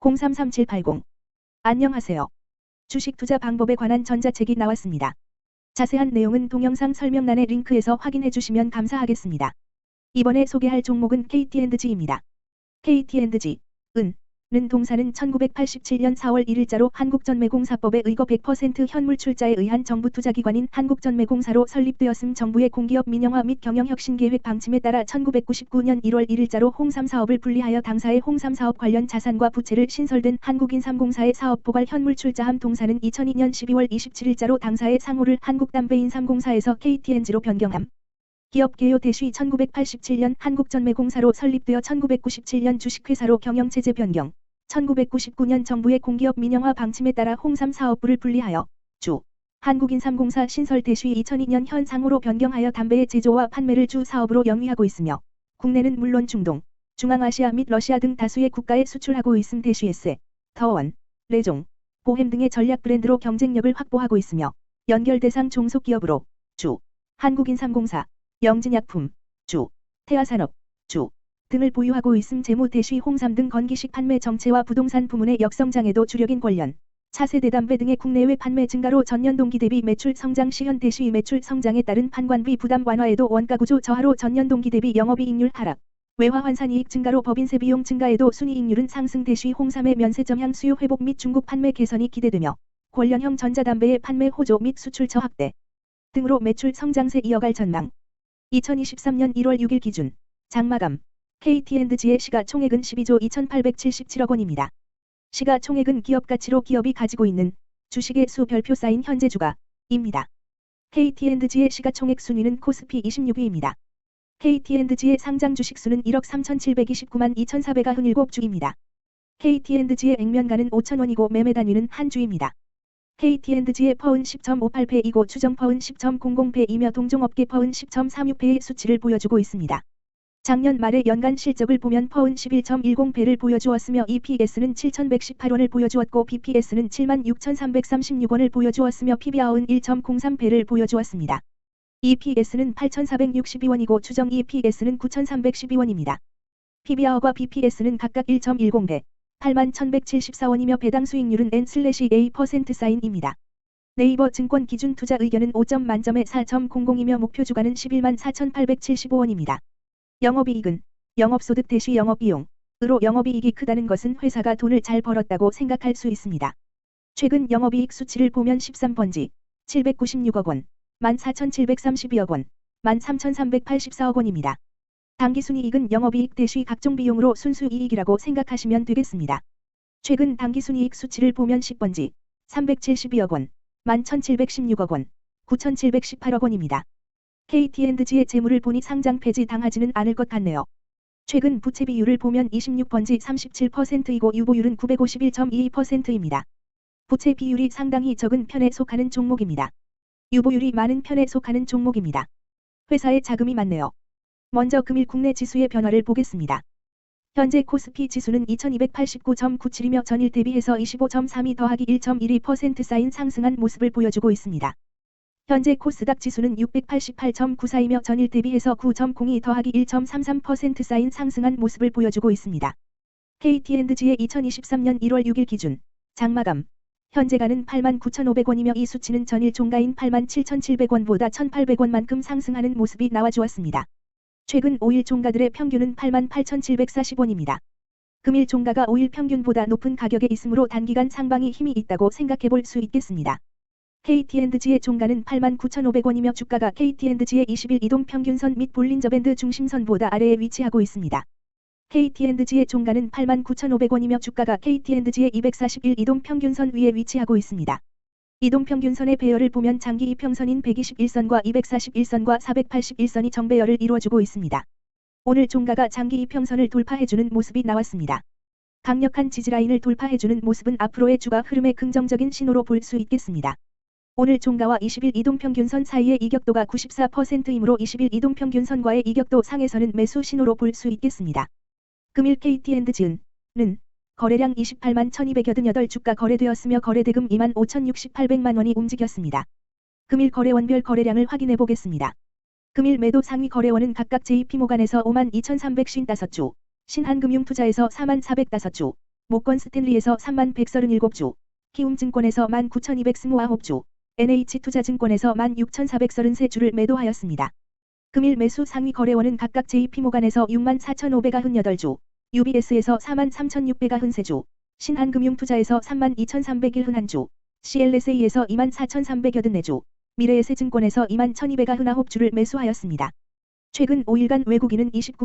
033780 안녕하세요. 주식 투자 방법에 관한 전자책이 나왔습니다. 자세한 내용은 동영상 설명란의 링크에서 확인해 주시면 감사하겠습니다. 이번에 소개할 종목은 KT&G입니다. KT&G, 은, 는 동사는 1987년 4월 1일자로 한국전매공사법에 의거 100% 현물 출자에 의한 정부 투자기관인 한국전매공사로 설립되었음 정부의 공기업 민영화 및 경영혁신계획 방침에 따라 1999년 1월 1일자로 홍삼 사업을 분리하여 당사의 홍삼 사업 관련 자산과 부채를 신설된 한국인삼공사의 사업 포괄 현물 출자함 동사는 2002년 12월 27일자로 당사의 상호를 한국담배인삼공사에서 KTNG로 변경함. 기업 개요 대시 1987년 한국전매공사로 설립되어 1997년 주식회사로 경영체제 변경, 1999년 정부의 공기업 민영화 방침에 따라 홍삼 사업부를 분리하여 주 한국인삼공사 신설 대시 2002년 현 상호로 변경하여 담배의 제조와 판매를 주 사업으로 영위하고 있으며 국내는 물론 중동, 중앙아시아 및 러시아 등 다수의 국가에 수출하고 있음 대시에스, 더원, 레종, 보햄 등의 전략 브랜드로 경쟁력을 확보하고 있으며 연결 대상 종속기업으로 주 한국인삼공사 영진약품, 주, 태아산업, 주 등을 보유하고 있음 재무 대시 홍삼 등 건기식 판매 정체와 부동산 부문의 역성장에도 주력인 관련 차세대 담배 등의 국내외 판매 증가로 전년 동기 대비 매출 성장 시현 대시 매출 성장에 따른 판관비 부담 완화에도 원가 구조 저하로 전년 동기 대비 영업이익률 하락, 외화 환산 이익 증가로 법인세 비용 증가에도 순이익률은 상승 대시 홍삼의 면세 점향 수요 회복 및 중국 판매 개선이 기대되며 관련형 전자담배의 판매 호조 및 수출 저확대 등으로 매출 성장세 이어갈 전망. 2023년 1월 6일 기준 장마감 KT&G의 시가총액은 12조 2877억 원입니다. 시가총액은 기업가치로 기업이 가지고 있는 주식의 수 별표 쌓인 현재 주가입니다. KT&G의 시가총액 순위는 코스피 26위입니다. KT&G의 상장 주식수는 1억 3,729만 2,497주입니다. KT&G의 액면가는 5,000원이고 매매 단위는 한 주입니다. KT&G의 퍼은 10.58패이고 추정 퍼은 10.00패이며 동종업계 퍼은 10.36패의 수치를 보여주고 있습니다. 작년 말의 연간 실적을 보면 퍼은 11.10배를 보여주었으며 EPS는 7,118원을 보여주었고 BPS는 76,336원을 보여주었으며 PBR은 1.03배를 보여주었습니다. EPS는 8,462원이고 추정 EPS는 9,312원입니다. PBR과 BPS는 각각 1.10배, 81,174원이며 배당 수익률은 N/A%사인입니다. 네이버 증권 기준 투자 의견은 5점 만점에 4.00이며 목표 주가는 11만 4,875원입니다. 영업이익은 영업소득 대시 영업비용으로 영업이익이 크다는 것은 회사가 돈을 잘 벌었다고 생각할 수 있습니다. 최근 영업이익 수치를 보면 13번지 796억 원, 14,732억 원, 13,384억 원입니다. 당기순이익은 영업이익 대시 각종 비용으로 순수이익이라고 생각하시면 되겠습니다. 최근 당기순이익 수치를 보면 10번지 372억 원, 11,716억 원, 9,718억 원입니다. KT&G의 재물을 보니 상장 폐지 당하지는 않을 것 같네요. 최근 부채 비율을 보면 26번지 37%이고 유보율은 951.22%입니다. 부채 비율이 상당히 적은 편에 속하는 종목입니다. 유보율이 많은 편에 속하는 종목입니다. 회사에 자금이 많네요. 먼저 금일 국내 지수의 변화를 보겠습니다. 현재 코스피 지수는 2289.97이며 전일 대비해서 25.32 더하기 1.12% 쌓인 상승한 모습을 보여주고 있습니다. 현재 코스닥 지수는 688.94이며 전일 대비해서 9.02 더하기 1.33% 쌓인 상승한 모습을 보여주고 있습니다. KT&G의 2023년 1월 6일 기준 장마감 현재가는 89,500원이며 이 수치는 전일 종가인 87,700원보다 1,800원만큼 상승하는 모습이 나와주었습니다. 최근 5일 종가들의 평균은 88,740원입니다. 금일 종가가 5일 평균보다 높은 가격에 있으므로 단기간 상방이 힘이 있다고 생각해 볼 수 있겠습니다. KT&G의 종가는 89,500원이며 주가가 KT&G의 20일 이동 평균선 및 볼린저 밴드 중심선보다 아래에 위치하고 있습니다. KT&G의 종가는 89,500원이며 주가가 KT&G의 241 이동 평균선 위에 위치하고 있습니다. 이동 평균선의 배열을 보면 장기 이평선인 121선과 241선과 481선이 정배열을 이루어주고 있습니다. 오늘 종가가 장기 이평선을 돌파해주는 모습이 나왔습니다. 강력한 지지라인을 돌파해주는 모습은 앞으로의 주가 흐름의 긍정적인 신호로 볼 수 있겠습니다. 오늘 종가와 20일 이동평균선 사이의 이격도가 94%이므로 20일 이동평균선과의 이격도 상에서는 매수 신호로 볼 수 있겠습니다. 금일 KT&G은 는 거래량 28만 1288 주가 거래되었으며 거래대금 2만 5,6,800만원이 움직였습니다. 금일 거래원별 거래량을 확인해 보겠습니다. 금일 매도 상위 거래원은 각각 JP모간에서 5만 2,355주, 신한금융투자에서 4만 405주, 모건 스탠리에서 3만 137주, 키움증권에서 1만 9,229주, NH투자증권에서 1만 6,433주를 매도하였습니다. 금일 매수 상위 거래원은 각각 JP모간에서 6만 4,598주, UBS에서 4만 3,693주, 신한금융투자에서 3만 2,301주, CLSA에서 2만 4,384주, 미래에셋증권에서 2만 1,299주를 매수하였습니다. 최근 5일간 외국인은 29